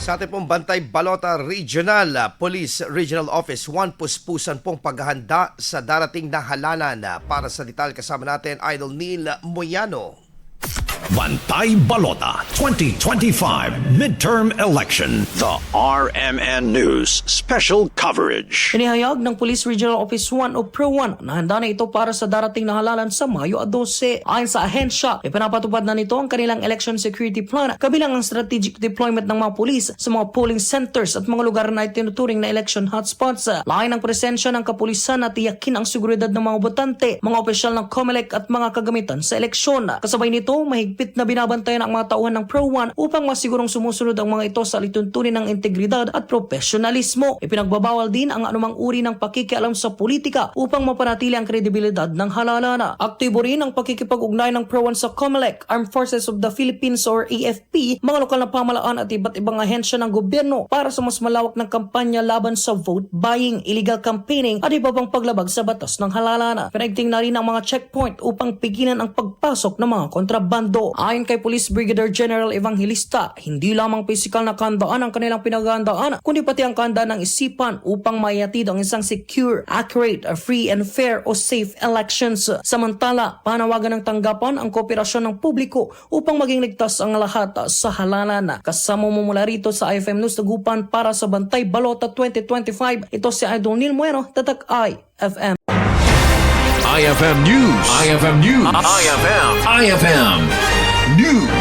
Sa ating pong Bantay Balota Regional ah, Police Regional Office, one puspusan pong paghahanda sa darating na halalan. Ah, Para sa detal kasama natin, Idol Neil Moyano. Bantay Balota 2025 Midterm Election. The RMN News Special Coverage. Inihayag ng Police Regional Office 1 o Pro 1 na handa na ito para sa darating na halalan sa Mayo 12. Ayon sa ahensya, ipinapatupad na nito ang kanilang election security plan kabilang ang strategic deployment ng mga pulis sa mga polling centers at mga lugar na itinuturing na election hotspots. Lain ang presensya ng kapulisan at tiyakin ang seguridad ng mga botante, mga opisyal ng COMELEC at mga kagamitan sa eleksyon. Kasabay nito, mahigpit na binabantayan ang mga tauhan ng Pro 1 upang masigurong sumusunod ang mga ito sa lituntunin ng integridad at profesionalismo. Ipinagbabawal din ang anumang uri ng pakikialam sa politika upang mapanatili ang kredibilidad ng halalana. Aktibo rin ang pakikipag-ugnay ng Pro 1 sa COMELEC, Armed Forces of the Philippines or AFP, mga lokal na pamalaan at iba't ibang ahensya ng gobyerno para sa mas malawak na kampanya laban sa vote buying, illegal campaigning at iba pang paglabag sa batas ng halalana. Pinagting na rin ang mga checkpoint upang pigilan ang pagpasok ng mga kontrabando. Ayon kay Police Brigadier General Evangelista, hindi lamang pisikal na kandaan ang kanilang pinaghandaan, kundi pati ang kandaan ng isipan upang mayatid ang isang secure, accurate, free and fair o safe elections. Samantala, panawagan ng tanggapan ang kooperasyon ng publiko upang maging ligtas ang lahat sa halalan. Kasama mo mula rito sa IFM News Tagupan para sa Bantay Balota 2025. Ito si Idol Neil Muero, Tatak IFM. IFM News. IFM News. IFM. IFM News.